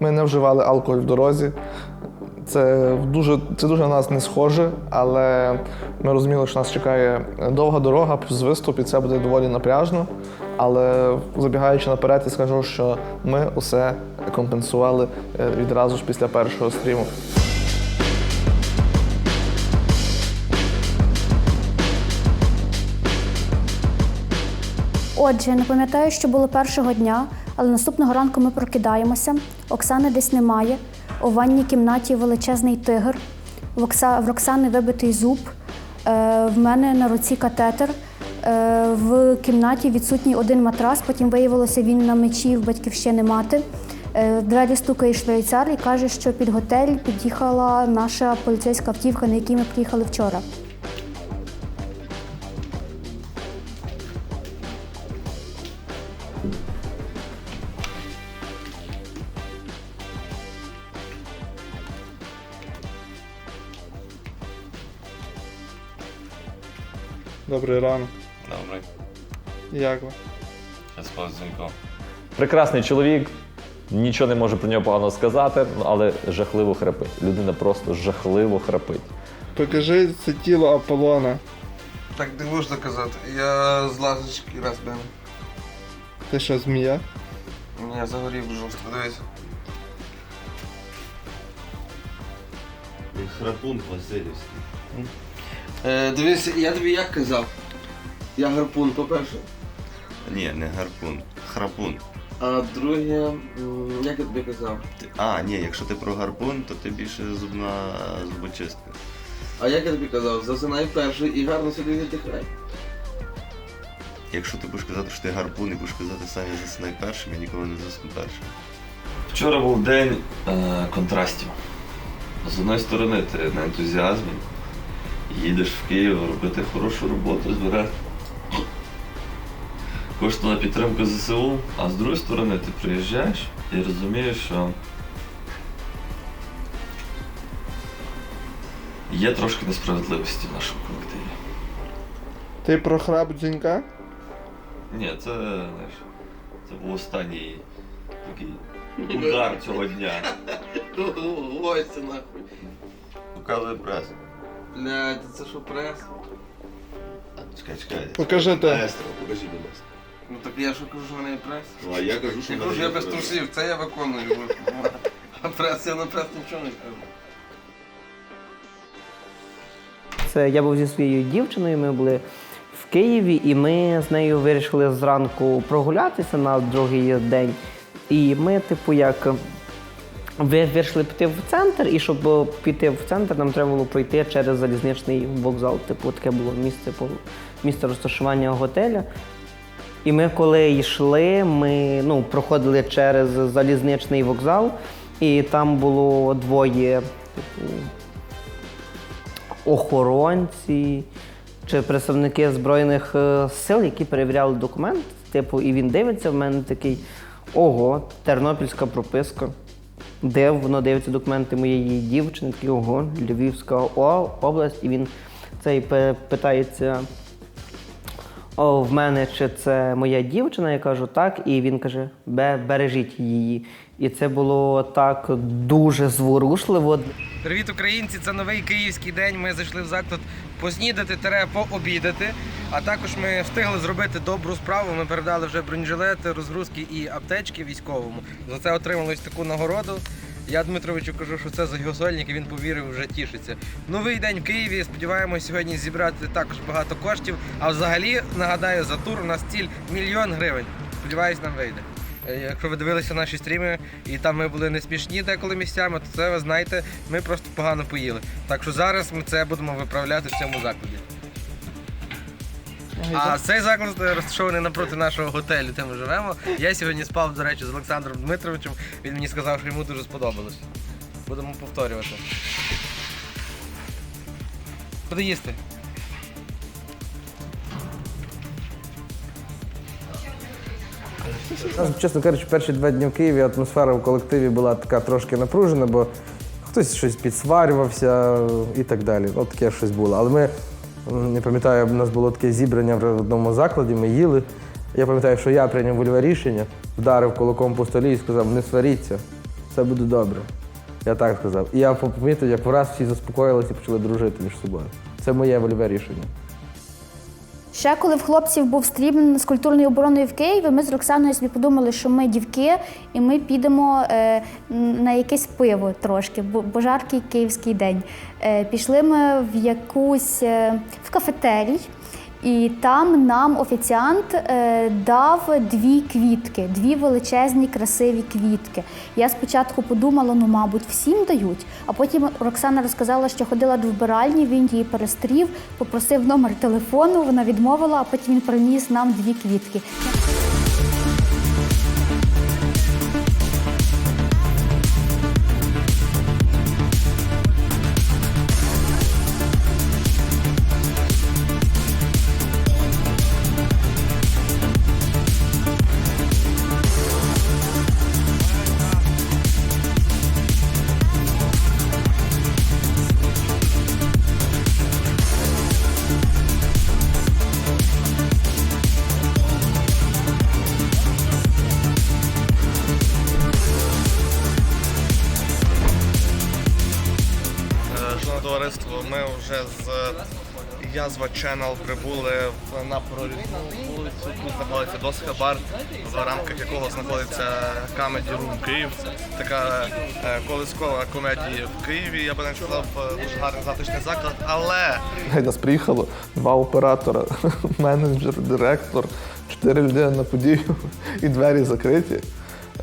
Ми не вживали алкоголь в дорозі. Це дуже, це дуже на нас не схоже, але ми розуміли, що нас чекає довга дорога з виступ, і це буде доволі напряжно. Але забігаючи наперед, я скажу, що ми усе компенсували е, відразу ж після першого стріму. Отже, не пам'ятаю, що було першого дня, але наступного ранку ми прокидаємося. Оксани десь немає. У ванній кімнаті величезний тигр. В, Окса... в Роксани вибитий зуб. Е, в мене на руці катетер. Е, в кімнаті відсутній один матрас. Потім виявилося, він на мечі в батьківщини мати. Е, в двері стукає швейцар і каже, що під готель під'їхала наша поліцейська автівка, на якій ми приїхали вчора. Добрий ранок. Добре, Як ви? я спав з. Прекрасний чоловік, нічого не можу про нього погано сказати, але жахливо храпить. Людина просто жахливо храпить. Покажи це тіло Аполлона. Так не можна казати. Я з лазочки раз бив. Ти що, змія? Я загорів жорстко, дивись. Храпун Васильівський. Е, дивись, я тобі як казав? Я гарпун, по-перше. Ні, не гарпун. Храпун. А друге, м, як я тобі казав? Ти- А, ні, якщо ти про гарпун, то ти більше зубна зубочистка. А як я тобі казав? Засинай перший і гарно собі віддихай. Якщо ти будеш казати, що ти гарпун і будеш казати сам я засинай першим, я ніколи не засну першим. Вчора був день е, контрастів. З одної сторони, ти на ентузіазмі, їдеш в Київ робити хорошу роботу, збирати кошти на підтримку ЗСУ, а з другої сторони ти приїжджаєш і розумієш, що є трошки несправедливості в нашому колективі. Ти про храп дзінька? Ні, це, знаєш, це був останній такий удар цього дня. Ось це нахуй. Показує прес. Блядь, це що прес? Чекай, чекай. Покажи те. Маестро, покажи, будь ласка. Ну так я що кажу, що в мене є прес? Ну, а я кажу, що Я в кажу, я є без прес. трусів, це я виконую. А прес, я на прес нічого не кажу. Це я був зі своєю дівчиною. Ми були в Києві, і ми з нею вирішили зранку прогулятися на другий день. І ми, типу, як вирішили в центр, і щоб е, піти в центр, нам треба було пройти через залізничний вокзал. Типу, таке було місце місце розташування готеля. І ми, коли йшли, ми ну, проходили через залізничний вокзал, і там було двоє, типу, охоронці чи представники Збройних е, сил, які перевіряли документ. Типу, і він дивиться в мене такий: ого, тернопільська прописка. Де воно дивиться документи моєї дівчини, такий Львівська область, і він цей питається. О, в мене чи це моя дівчина? Я кажу так, і він каже: Бе, бережіть її. І це було так дуже зворушливо. Привіт, українці! Це новий київський день. Ми зайшли в заклад поснідати, тере пообідати. А також ми встигли зробити добру справу. Ми передали вже бронежилети, розгрузки і аптечки військовому. За це отримали ось таку нагороду. Я Дмитровичу кажу, що це за його сольник, і він повірив, вже тішиться. Новий день в Києві. Сподіваємось сьогодні зібрати також багато коштів. А взагалі нагадаю, за тур у нас ціль мільйон гривень. Сподіваюсь, нам вийде. Е, Якщо ви дивилися наші стріми, і там ми були не смішні деколи місцями, то це ви знаєте, ми просто погано поїли. Так що зараз ми це будемо виправляти в цьому закладі. А цей заклад е, розташований напроти нашого готелю, де ми живемо. Я сьогодні спав, до речі, з Олександром Дмитровичем. Він мені сказав, що йому дуже сподобалось. Будемо повторювати. Куди їсти? Чесно кажучи, перші два дні в Києві атмосфера в колективі була така трошки напружена, бо хтось щось підсварювався і так далі. От таке щось було. Але ми, не пам'ятаю, у нас було таке зібрання в одному закладі, ми їли. Я пам'ятаю, що я прийняв вольове рішення, вдарив кулаком по столі і сказав, не сваріться. все буде добре. Я так сказав. І я помітив, як враз всі заспокоїлися і почали дружити між собою. Це моє вольове рішення. Ще коли в хлопців був стрім з культурною обороною в Києві, ми з Роксаною собі подумали, що ми дівки, і ми підемо е, на якесь пиво трошки, бо, бо жаркий київський день. Е, пішли ми в якусь е, в кафетерій. І там нам офіціант е, дав дві квітки, дві величезні красиві квітки. Я спочатку подумала, ну, мабуть, всім дають. А потім Роксана розказала, що ходила до вбиральні, він її перестрів, попросив номер телефону, вона відмовила, а потім він приніс нам дві квітки. Товариство, ми вже з Язва Channel прибули на прорізну вулицю. Тут знаходиться Досха бар, в рамках якого знаходиться Comedy Room Київ. Така е, колискова комедія в Києві. Я би не сказав, е, дуже гарний затишний заклад, але нас приїхало два оператора, менеджер, директор, чотири людини на подію і двері закриті.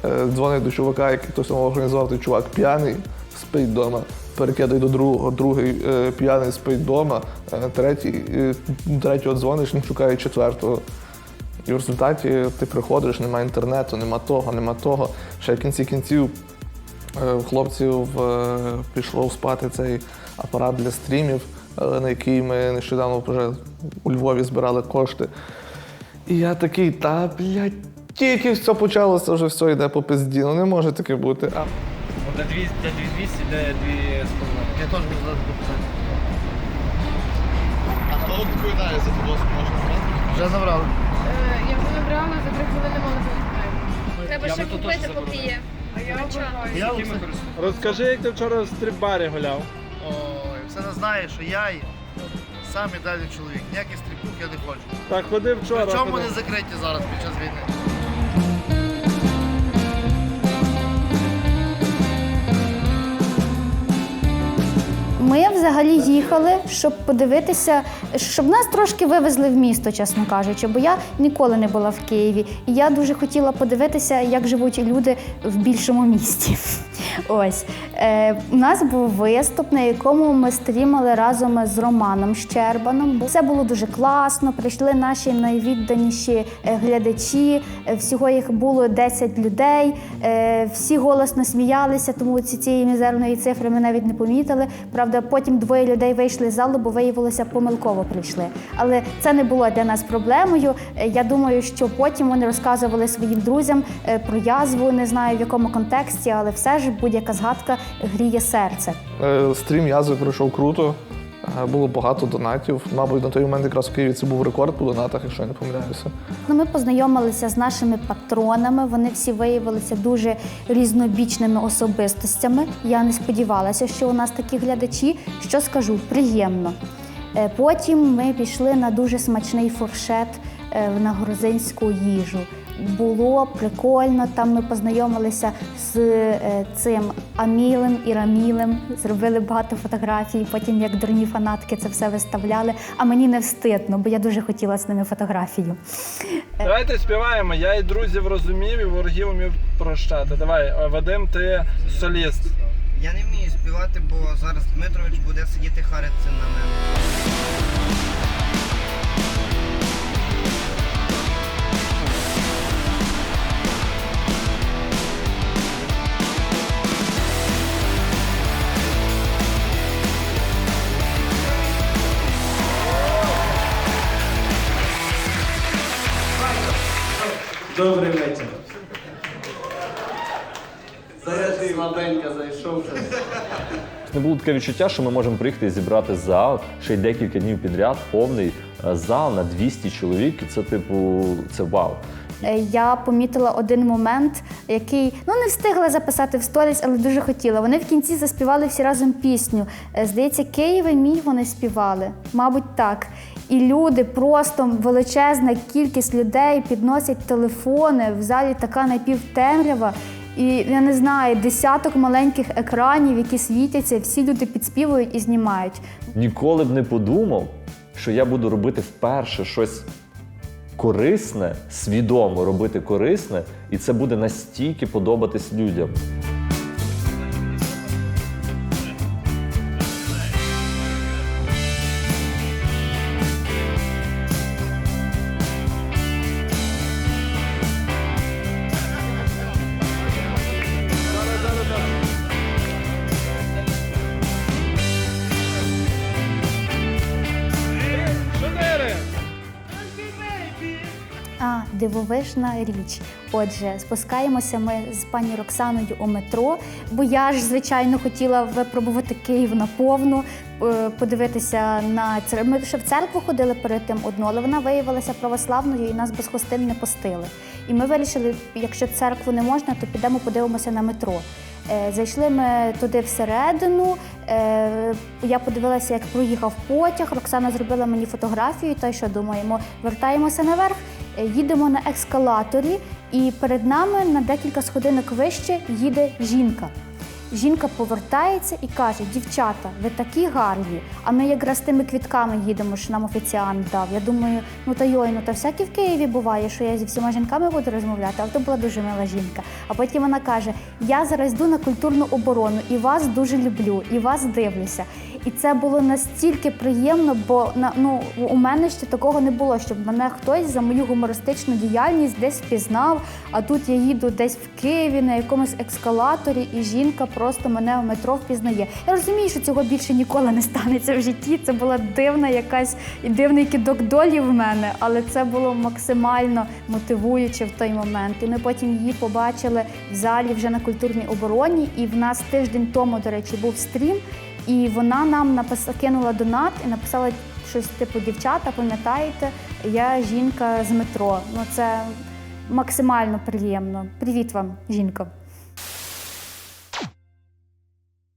Е, Дзвонить до чувака, який хтось організував, той чувак п'яний, спить вдома. Перекидає до другого, другий е, п'яний спить вдома, е, третій, е, третього дзвониш, він шукає четвертого. І в результаті ти приходиш, немає інтернету, нема того, нема того. Ще в кінці кінців е, хлопців пішов спати цей апарат для стрімів, на який ми нещодавно вже у Львові збирали кошти. І я такий, та блядь, тільки все почалося, вже все йде по пизді. Ну не може таке бути. А Де 200, де 200, де 2 Я теж буду зараз дописати. А хто відповідає за підвозку можна Вже забрали. Я вже набрала, за три хвилини магазин. Треба ще купити, поки є. А я Розкажи, як ти вчора в стрип-барі гуляв. Ой, все не знає, що я і сам ідеальний чоловік. Ніяких стрибків я не хочу. Так ходив вчора. Причому вони закриті зараз під час війни. Ми взагалі їхали, щоб подивитися, щоб нас трошки вивезли в місто, чесно кажучи, бо я ніколи не була в Києві. І я дуже хотіла подивитися, як живуть люди в більшому місті. Ось е, у нас був виступ, на якому ми стрімали разом з Романом Щербаном. Це було дуже класно. Прийшли наші найвідданіші е, глядачі. Е, Всього їх було 10 людей. Е, Всі голосно сміялися, тому ці цієї мізерної цифри ми навіть не помітили. Правда, потім двоє людей вийшли з залу, бо виявилося помилково прийшли. Але це не було для нас проблемою. Е, Я думаю, що потім вони розказували своїм друзям е, про язву. Не знаю в якому контексті, але все ж будь-яка згадка гріє серце. Е, Стрім язви пройшов круто. Е, Було багато донатів. Мабуть, на той момент якраз в Києві це був рекорд по донатах, якщо я не помиляюся. Ну, ми познайомилися з нашими патронами. Вони всі виявилися дуже різнобічними особистостями. Я не сподівалася, що у нас такі глядачі. Що скажу, приємно. Е, Потім ми пішли на дуже смачний фуршет е, на грузинську їжу. Було прикольно. Там ми познайомилися з е, цим Амілем і Рамілем, зробили багато фотографій. Потім, як дурні фанатки, це все виставляли. А мені не встидно, бо я дуже хотіла з ними фотографію. Давайте співаємо. Я і друзів розумів, і ворогів умів прощати. Давай, е, Вадим, ти соліст. Я не вмію співати, бо зараз Дмитрович буде сидіти харитися на мене. Не було таке відчуття, що ми можемо приїхати і зібрати зал ще й декілька днів підряд, повний е, зал на 200 чоловік. Це, типу, це вау. Е, Я помітила один момент, який ну не встигла записати в сторіс, але дуже хотіла. Вони в кінці заспівали всі разом пісню. Е, Здається, Києве мій вони співали. Мабуть, так. І люди, просто величезна кількість людей підносять телефони. В залі така напівтемрява. І я не знаю, десяток маленьких екранів, які світяться, всі люди підспівують і знімають. Ніколи б не подумав, що я буду робити вперше щось корисне, свідомо робити корисне, і це буде настільки подобатись людям. Дивовижна річ. Отже, спускаємося ми з пані Роксаною у метро, бо я ж, звичайно, хотіла випробувати Київ наповну, е, подивитися на цер- Ми ще в церкву ходили перед тим одну, але вона виявилася православною і нас без хостин не пустили. І ми вирішили, якщо церкву не можна, то підемо подивимося на метро. Е, Зайшли ми туди всередину. е, Я подивилася, як проїхав потяг. Роксана зробила мені фотографію. Та й що думаємо, вертаємося наверх, їдемо на ескалаторі, і перед нами на декілька сходинок вище їде жінка. Жінка повертається і каже: Дівчата, ви такі гарні. А ми якраз тими квітками їдемо, що нам офіціант дав. Я думаю, ну та йой, ну та всяке в Києві буває, що я зі всіма жінками буду розмовляти, але то була дуже мила жінка. А потім вона каже: Я зараз йду на культурну оборону і вас дуже люблю, і вас дивлюся. І це було настільки приємно, бо на ну у мене ще такого не було, щоб мене хтось за мою гумористичну діяльність десь впізнав. А тут я їду десь в Києві на якомусь ескалаторі, і жінка просто мене в метро впізнає. Я розумію, що цього більше ніколи не станеться в житті. Це була дивна якась і дивний кидок долі в мене, але це було максимально мотивуюче в той момент. І ми потім її побачили в залі вже на культурній обороні. І в нас тиждень тому, до речі, був стрім. І вона нам напис... кинула донат і написала щось типу дівчата, пам'ятаєте, я жінка з метро. Ну це максимально приємно. Привіт вам, жінка.